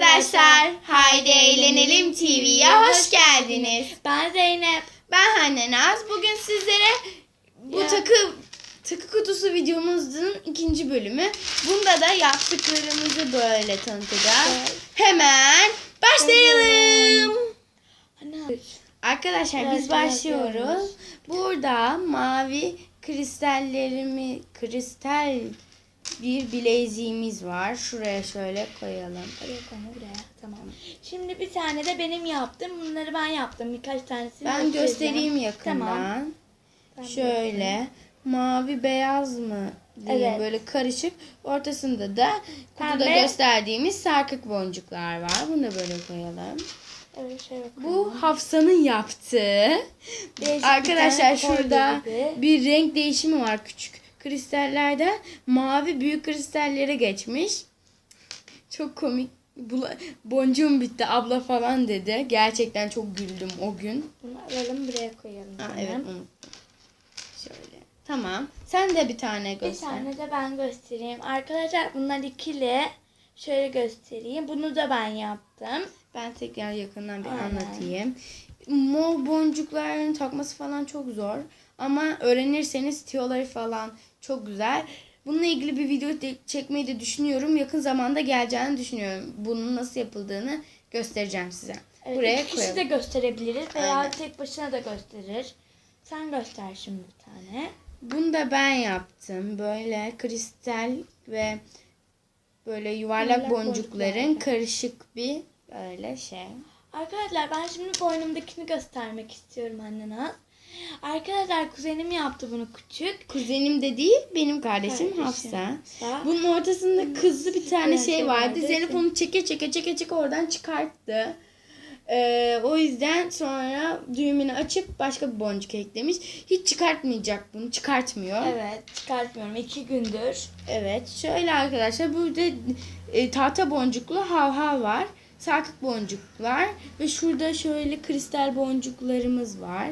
arkadaşlar. Haydi Eğlenelim TV'ye hoş geldiniz. Ben Zeynep. Ben Hande Naz. Bugün sizlere bu Ya. takı takı kutusu videomuzun ikinci bölümü. Bunda da yaptıklarımızı böyle tanıtacağız. Evet. Hemen başlayalım. Arkadaşlar Evet, biz başlıyoruz. başlıyoruz. Burada mavi kristallerimi kristal bir bileziğimiz var. Şuraya şöyle koyalım. Oraya koyma buraya. Tamam. Şimdi bir tane de benim yaptım. Bunları ben yaptım. Birkaç tanesini Ben göstereceğim. göstereyim yakından. Tamam. Ben Şöyle mavi beyaz mı diyeyim Evet. böyle karışık. Ortasında da kutuda Pembe. gösterdiğimiz sarkık boncuklar var. Bunu da böyle koyalım. Evet şöyle Bu Hafsa'nın yaptığı. Değişik bir Arkadaşlar kolye şurada gibi. bir renk değişimi var küçük kristallerden mavi büyük kristallere geçmiş. Çok komik. Bula- Boncuğum bitti abla falan dedi. Gerçekten çok güldüm o gün. Bunu alalım buraya koyalım. Aa, evet unuttum. Şöyle. Tamam. Sen de bir tane Bir göster. tane de ben göstereyim. Arkadaşlar bunlar ikili. Şöyle göstereyim. Bunu da ben yaptım. Ben tekrar yakından bir Aynen. anlatayım. Mor boncukların takması falan çok zor. Ama öğrenirseniz tiyoları falan çok güzel. Bununla ilgili bir video de- çekmeyi de düşünüyorum. Yakın zamanda geleceğini düşünüyorum. Bunun nasıl yapıldığını göstereceğim size. Evet, Buraya iki kişi koyalım. de gösterebiliriz veya Aynen. tek başına da gösterir. Sen göster şimdi bir tane. Bunu da ben yaptım. Böyle kristal ve böyle yuvarlak, Yuvarlak boncukların karışık bir böyle şey. Arkadaşlar ben şimdi boynumdakini göstermek istiyorum annene. Arkadaşlar kuzenim yaptı bunu küçük. Kuzenim de değil, benim kardeşim Kardeşim. Hafsa. Bunun ortasında kızlı bir tane şey vardı. Zeynep onu çeke çeke çeke çeke oradan çıkarttı. Ee, o yüzden sonra düğümünü açıp başka bir boncuk eklemiş. Hiç çıkartmayacak bunu. Çıkartmıyor. Evet çıkartmıyorum iki gündür. Evet. Şöyle arkadaşlar burada e, tahta boncuklu havhav var. Sarkık boncuklar ve şurada şöyle kristal boncuklarımız var.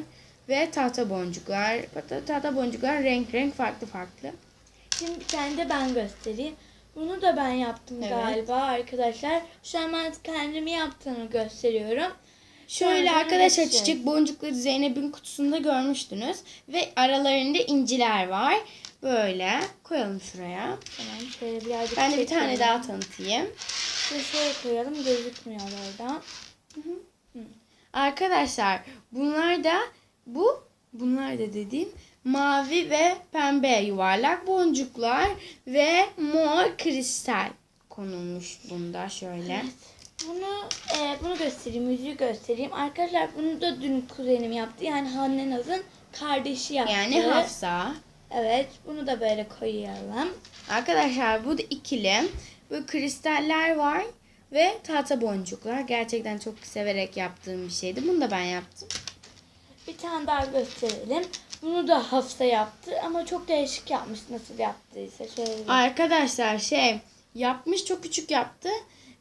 Ve tahta boncuklar. Tahta- boncuklar renk renk farklı farklı. Şimdi bir tane de ben göstereyim. Bunu da ben yaptım Evet. galiba arkadaşlar. Şu an ben kendimi yaptığını gösteriyorum. Şöyle Sonra arkadaşlar geçeceğiz. çiçek boncukları Zeynep'in kutusunda görmüştünüz. Ve aralarında inciler var. Böyle koyalım şuraya. Tamam şöyle birazcık Ben de bir tane daha tanıtayım. Şöyle şöyle koyalım gözükmüyor oradan. Arkadaşlar bunlar da bu bunlar da dediğim mavi ve pembe yuvarlak boncuklar ve mor kristal konulmuş bunda şöyle. Bunu e, bunu göstereyim, yüzüğü göstereyim. Arkadaşlar bunu da dün kuzenim yaptı. Yani Hanne Naz'ın kardeşi yaptı. Yani Hafsa. Evet, bunu da böyle koyalım. Arkadaşlar bu da ikili. Böyle kristaller var ve tahta boncuklar. Gerçekten çok severek yaptığım bir şeydi. Bunu da ben yaptım. Bir tane daha gösterelim. Bunu da Hafsa yaptı ama çok değişik yapmış nasıl yaptıysa. Şöyle Arkadaşlar şey yapmış çok küçük yaptı.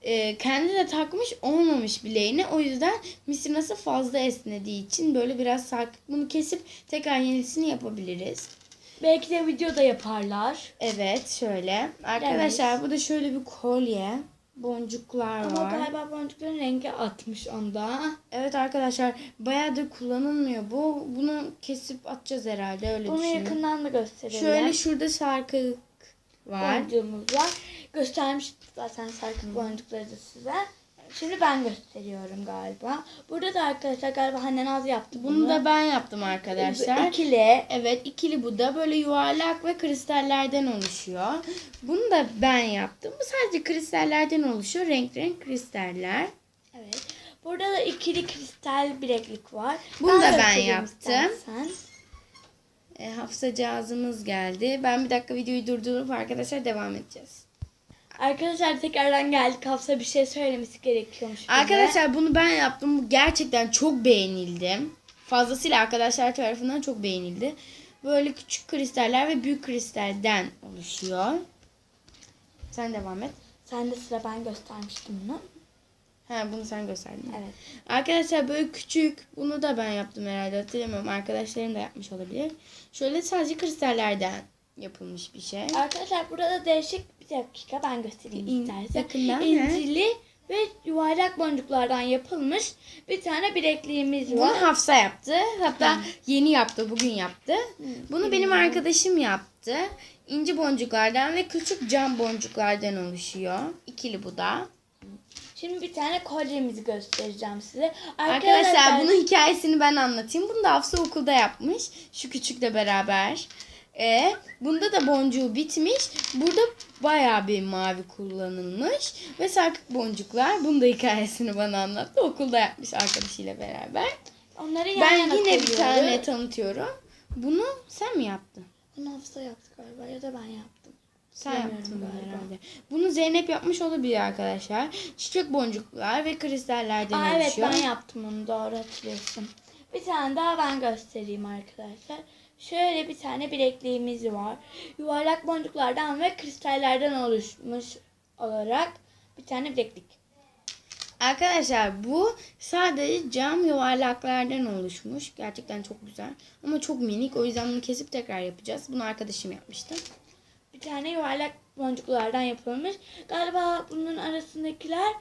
Ee, kendi de takmış olmamış bileğine. O yüzden misrinası fazla esnediği için böyle biraz sarkık. Bunu kesip tekrar yenisini yapabiliriz. Belki de videoda yaparlar. Evet şöyle. Arkadaşlar bu da şöyle bir kolye. Boncuklar Ama var. galiba boncukların rengi atmış onda. Evet arkadaşlar bayağıdır kullanılmıyor. Bu bunu kesip atacağız herhalde öyle Bunu düşünüyorum. yakından da gösterelim. Şöyle şurada sarkık var. boncuğumuz var. Göstermiştim zaten sarkık boncukları da size. Şimdi ben gösteriyorum galiba. Burada da arkadaşlar galiba Hanne Naz yaptı bunu. Bunu da ben yaptım arkadaşlar. İkili. Evet ikili bu da böyle yuvarlak ve kristallerden oluşuyor. Bunu da ben yaptım. Bu sadece kristallerden oluşuyor. Renk renk kristaller. Evet. Burada da ikili kristal bileklik var. Bunu da ben yaptım. istersen. E, hafsacağızımız geldi. Ben bir dakika videoyu durdurup arkadaşlar devam edeceğiz. Arkadaşlar tekrardan geldik. Hafsa bir şey söylemesi gerekiyormuş bize. Arkadaşlar bunu ben yaptım. Bu gerçekten çok beğenildi. Fazlasıyla arkadaşlar tarafından çok beğenildi. Böyle küçük kristaller ve büyük kristalden oluşuyor. Sen devam et. Sen de sıra ben göstermiştim bunu. Ha bunu sen gösterdin. Evet. Arkadaşlar böyle küçük bunu da ben yaptım herhalde hatırlamıyorum. Arkadaşlarım da yapmış olabilir. Şöyle sadece kristallerden yapılmış bir şey. Arkadaşlar burada değişik bir dakika ben göstereyim İn- istersen. yakından, he? İncili ve yuvarlak boncuklardan yapılmış bir tane bilekliğimiz var. Bunu Hafsa yaptı. Hatta yeni yaptı, bugün yaptı. Bunu benim arkadaşım yaptı. İnci boncuklardan ve küçük cam boncuklardan oluşuyor. İkili bu da. Şimdi bir tane kolyemizi göstereceğim size. Arkadaşlar bunun hikayesini ben anlatayım. Bunu da Hafsa okulda yapmış. Şu küçükle beraber. E, bunda da boncuğu bitmiş. Burada bayağı bir mavi kullanılmış. Ve sarkık boncuklar. Bunun da hikayesini bana anlattı. Okulda yapmış arkadaşıyla beraber. onları yan Ben yana yine bir tane tanıtıyorum. Bunu sen mi yaptın? Bunu hafıza yaptı galiba ya da ben yaptım. Sen yaptın galiba. herhalde. Bunu Zeynep yapmış olabilir arkadaşlar. Çiçek boncuklar ve kristallerden Aa, evet oluşuyor. ben yaptım onu doğru hatırlıyorsun. Bir tane daha ben göstereyim arkadaşlar. Şöyle bir tane bilekliğimiz var. Yuvarlak boncuklardan ve kristallerden oluşmuş olarak bir tane bileklik. Arkadaşlar bu sadece cam yuvarlaklardan oluşmuş. Gerçekten çok güzel. Ama çok minik. O yüzden bunu kesip tekrar yapacağız. Bunu arkadaşım yapmıştı. Bir tane yuvarlak boncuklardan yapılmış. Galiba bunun arasındakiler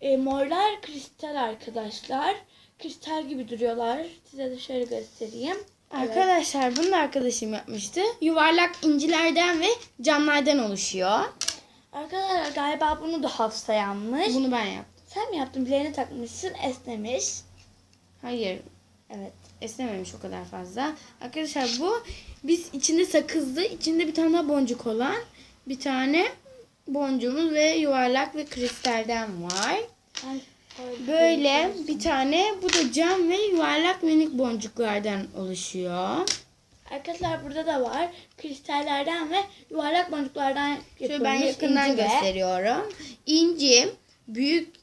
e, morlar kristal arkadaşlar. Kristal gibi duruyorlar. Size de şöyle göstereyim. Arkadaşlar bunu da arkadaşım yapmıştı. Yuvarlak incilerden ve camlardan oluşuyor. Arkadaşlar galiba bunu da Hafsa yapmış. Bunu ben yaptım. Sen mi yaptın? Bileğine takmışsın, esnemiş. Hayır. Evet. Esnememiş o kadar fazla. Arkadaşlar bu biz içinde sakızlı, içinde bir tane daha boncuk olan bir tane boncuğumuz ve yuvarlak ve kristalden var. Ben Böyle bir tane bu da cam ve yuvarlak minik boncuklardan oluşuyor. Arkadaşlar burada da var. Kristallerden ve yuvarlak boncuklardan yapılmış. Şöyle ben yakından inci gösteriyorum. İnci, büyük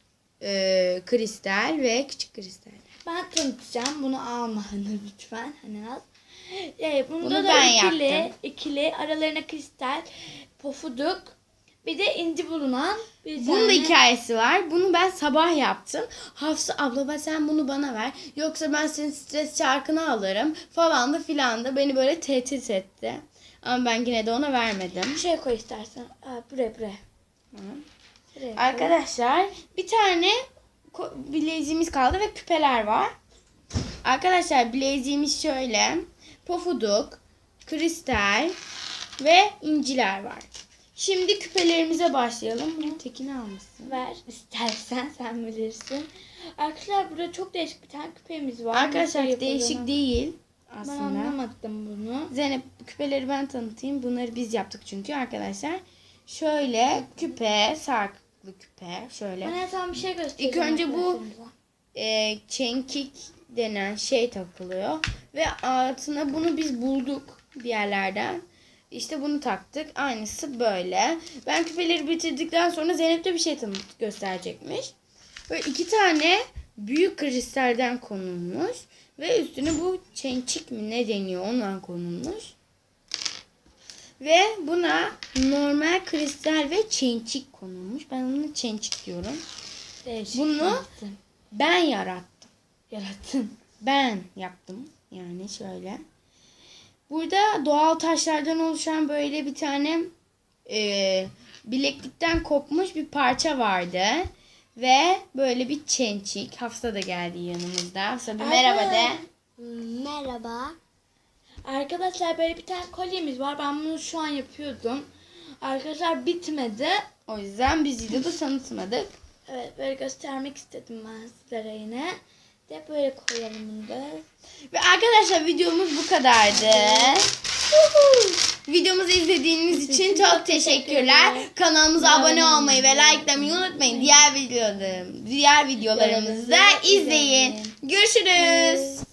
e, kristal ve küçük kristal. Ben tanıtacağım. Bunu almayın lütfen. Hani az. Ee, bunda Bunu da ben ikili, yaptım. ikili aralarına kristal, pofuduk, bir de inci bulunan bir Bunun da tane. hikayesi var. Bunu ben sabah yaptım. Hafsa abla ben sen bunu bana ver. Yoksa ben senin stres çarkını alırım falan da filan da beni böyle tehdit etti. Ama ben yine de ona vermedim. Şuraya koy istersen. Aa, buraya buraya. Buraya koy. Arkadaşlar bir tane bileziğimiz kaldı ve küpeler var. Arkadaşlar bileziğimiz şöyle. Pofuduk, kristal ve inciler var. Şimdi küpelerimize başlayalım. Bunun tekini almışsın. Ver istersen sen bilirsin. Arkadaşlar burada çok değişik bir tane küpemiz var. Arkadaşlar Nasıl değişik değil Ben aslında. anlamadım bunu. Zeynep küpeleri ben tanıtayım. Bunları biz yaptık çünkü arkadaşlar. Şöyle küpe, sarkıklı küpe. Şöyle. Bana tam bir şey göstereyim. İlk önce bu- e, çenkik denen şey takılıyor. Ve altına bunu biz bulduk bir yerlerden. İşte bunu taktık. Aynısı böyle. Ben küpeleri bitirdikten sonra Zeynep de bir şey tanıt gösterecekmiş. Böyle iki tane büyük kristalden konulmuş. Ve üstüne bu çençik mi ne deniyor ondan konulmuş. Ve buna normal kristal ve çençik konulmuş. Ben ona çençik diyorum. Değişik Bunu- yaptın. Ben yarattım. yarattın. Ben yaptım. Yani şöyle. Burada doğal taşlardan oluşan böyle bir tane e, bileklikten kopmuş bir parça vardı. Ve böyle bir çençik. Hafsa da geldi yanımızda. Hafsa bir merhaba de. Merhaba. Arkadaşlar böyle bir tane kolyemiz var. Ben bunu şu an yapıyordum. Arkadaşlar bitmedi. O yüzden biz videoda tanıtmadık. Evet böyle göstermek istedim ben sizlere yine. De böyle koyalım bunu da. Ve arkadaşlar videomuz bu kadardı. Videomuzu izlediğiniz için çok teşekkürler. Kanalımıza abone olmayı ve likelamayı unutmayın. Diğer videolarım, diğer videolarımızı da izleyin. Görüşürüz.